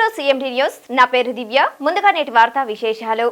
To CMD news. నా పేరు దివ్య. ముందుగా నేటి వార్తా విశేషాలు.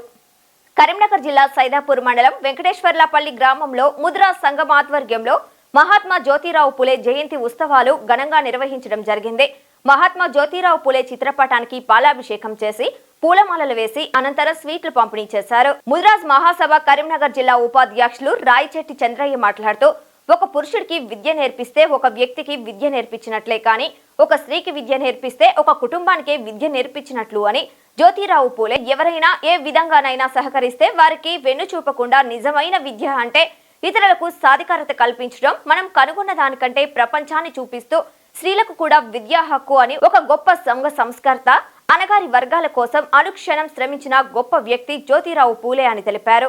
కరీంనగర్ జిల్లా సైదాపూర్ మండలం వెంకటేశ్వర్లపల్లి గ్రామంలో ముద్రా సంఘం ఆధ్వర్యంలో మహాత్మా జ్యోతిరావు పులే జయంతి ఉత్సవాలు ఘనంగా నిర్వహించడం జరిగింది. మహాత్మా జ్యోతిరావు పులే చిత్రపటానికి పాలాభిషేకం చేసి పూలమాలలు వేసి అనంతరం స్వీట్లు పంపిణీ చేశారు. ముద్రాజ్ మహాసభ కరీంనగర్ జిల్లా ఉపాధ్యక్షులు రాయిచెట్టి చంద్రయ్య మాట్లాడుతూ ఒక పురుషుడికి విద్య నేర్పిస్తే ఒక వ్యక్తికి విద్య నేర్పించినట్లే కానీ ఒక స్త్రీకి విద్య నేర్పిస్తే ఒక కుటుంబానికే విద్య నేర్పించినట్లు అని జ్యోతిరావు పూలే ఎవరైనా ఏ విధంగానైనా సహకరిస్తే వారికి వెన్ను చూపకుండా నిజమైన విద్య అంటే ఇతరులకు సాధికారత కల్పించడం మనం కనుగొన్న దానికంటే ప్రపంచాన్ని చూపిస్తూ స్త్రీలకు కూడా విద్యా హక్కు అని ఒక గొప్ప సంఘ సంస్కర్త అనగారి వర్గాల కోసం అనుక్షణం శ్రమించిన గొప్ప వ్యక్తి జ్యోతిరావు పూలే అని తెలిపారు.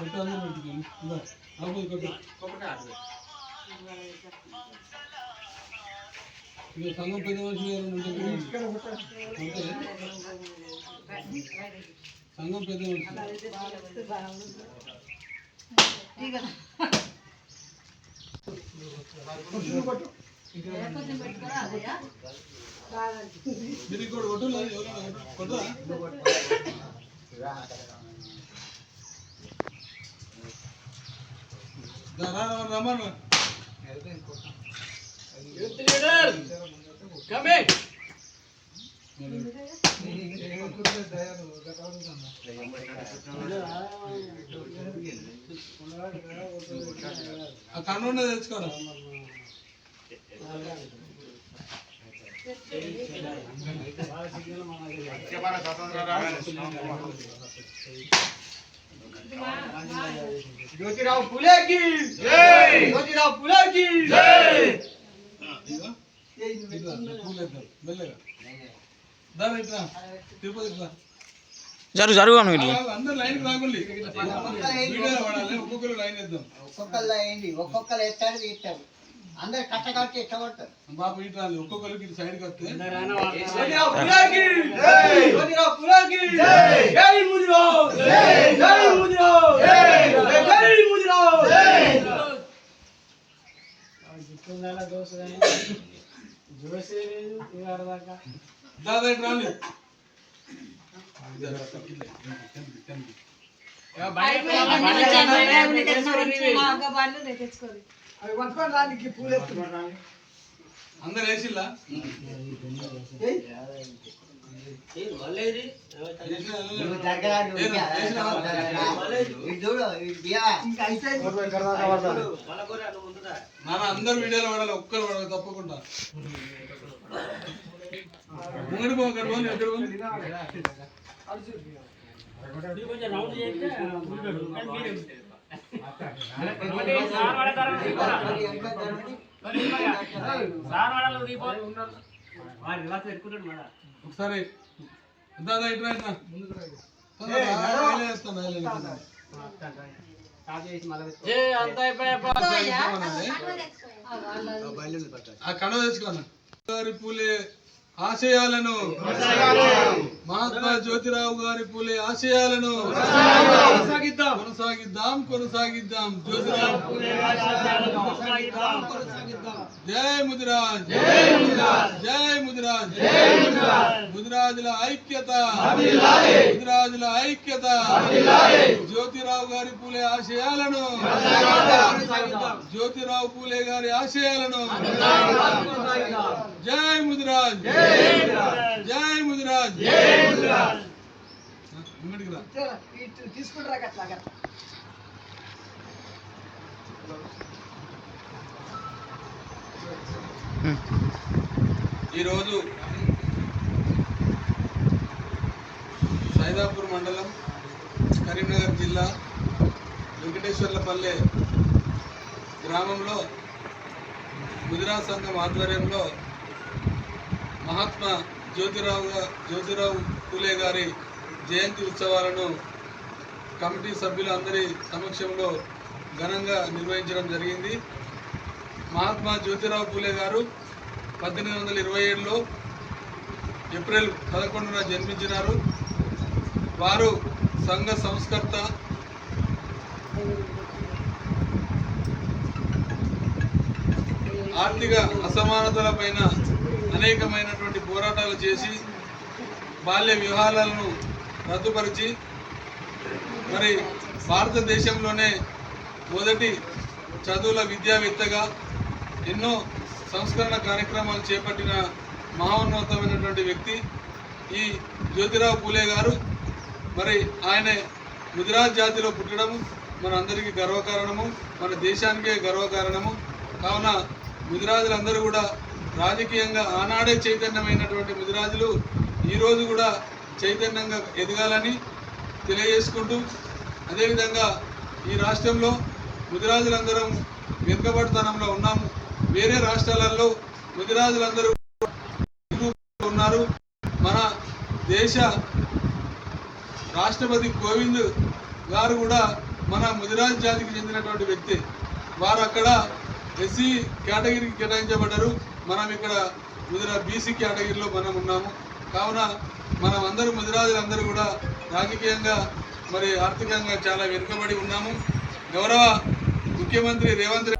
కొట్టాలి పెట్టుకోండి ఇందా ఆపోయి కొట్టు ఇక సంఘం పెద్ద మనిషి ఎవరైనా ఉంటే కూడా ఉంటే. సంఘం పెద్ద మనిషి మీరు ఇక్కడ కొట్టు లేదు ఎవరైనా కొట్టరా రమన్ యూత్ లీడర్ కమ్ తెచ్చుకోరా స్వతంత్ర జ్యోతిరావు పులేకి! జ్యోతిరావు పులేకి! జరుగు జరుగు అను అందరు లైన్ రాగుండి ఒక్కొక్కరు లైన్ వేద్దాం. ఒక్కొక్కరు లైన్ ఒక్కొక్కరు వేస్తారు తీస్తారు. అందరు కట్ట కట్టి ఎట్ట పడతారు బాబు ఇట్లా ఒక్కొక్కరికి సైడ్ కడితే దాదాపు అందరు వేసిల్లా. నాన్న అందరు వీడియోలో వాడాలి ఒక్కరు వాడాలి తప్పకుండా. ముంగడి పో అక్కడ పోని ఎక్కడ ఒకసారి. దాదా ఇటు రా ఇట్లా తొందరగా, ఆ, కడవ తెచ్చుకోను పూలే ఆశయాలను మహాత్మా జ్యోతిరావు గారి పూలే ఆశయాలను కొనసాగిద్దాం. కొనసాగిద్దాం కొనసాగిద్దాం. జ్యోతిరావు పూలే జై ముదిరాజ్. జై ముదిరాజ్. జై ముదిరాజ్. ముదిరాజుల ఐక్యత. ముదిరాజుల ఐక్యత. జ్యోతిరావు గారి పూలే ఆశయాలను. జ్యోతిరావు పూలే గారి ఆశయాలను. జై ముదిరాజ్. జై ముదిరాజ్. తీసుకుంటారా ఈరోజు సైదాపూర్ మండలం కరీంనగర్ జిల్లా వెంకటేశ్వర్లపల్లె గ్రామంలో గుజరాత్ సంఘం ఆధ్వర్యంలో మహాత్మా జ్యోతిరావు జ్యోతిరావు పూలే గారి జయంతి ఉత్సవాలను కమిటీ సభ్యులందరి సమక్షంలో ఘనంగా నిర్వహించడం జరిగింది. మహాత్మా జ్యోతిరావు పూలే గారు పద్దెనిమిది వందల ఇరవై ఏడులో ఏప్రిల్ పదకొండున జన్మించినారు. వారు సంఘ సంస్కర్త. ఆర్థిక అసమానతలపైన అనేకమైనటువంటి పోరాటాలు చేసి బాల్య వివాహాలను రద్దుపరిచి మరి భారతదేశంలోనే మొదటి చదువుల విద్యావేత్తగా ఎన్నో సంస్కరణ కార్యక్రమాలు చేపట్టిన మహోన్నతమైనటువంటి వ్యక్తి ఈ జ్యోతిరావు పూలే గారు. మరి ఆయన గుజరాత్ జాతిలో పుట్టడం మన అందరికీ గర్వకారణము మన దేశానికే గర్వకారణము. కావున ముదిరాజులందరూ కూడా రాజకీయంగా ఆనాడే చైతన్యమైనటువంటి ముదిరాజులు ఈరోజు కూడా చైతన్యంగా ఎదగాలని తెలియజేసుకుంటూ అదేవిధంగా ఈ రాష్ట్రంలో ముదిరాజులందరం వెనుకబడితనంలో ఉన్నాము. వేరే రాష్ట్రాలలో ముదిరాజులందరూ ఉన్నారు. మన దేశ రాష్ట్రపతి కోవింద్ గారు కూడా మన ముదిరాజ్ జాతికి చెందినటువంటి వ్యక్తి. వారు అక్కడ ఎస్సీ కేటగిరీకి కేటాయించబడ్డారు. మనం ఇక్కడ ముదిరా బీసీ కేటగిరీలో మనం ఉన్నాము. కావున మనం అందరూ ముదిరాజులందరూ కూడా రాజకీయంగా మరి ఆర్థికంగా చాలా వెనుకబడి ఉన్నాము. గౌరవ ముఖ్యమంత్రి Revanth Reddy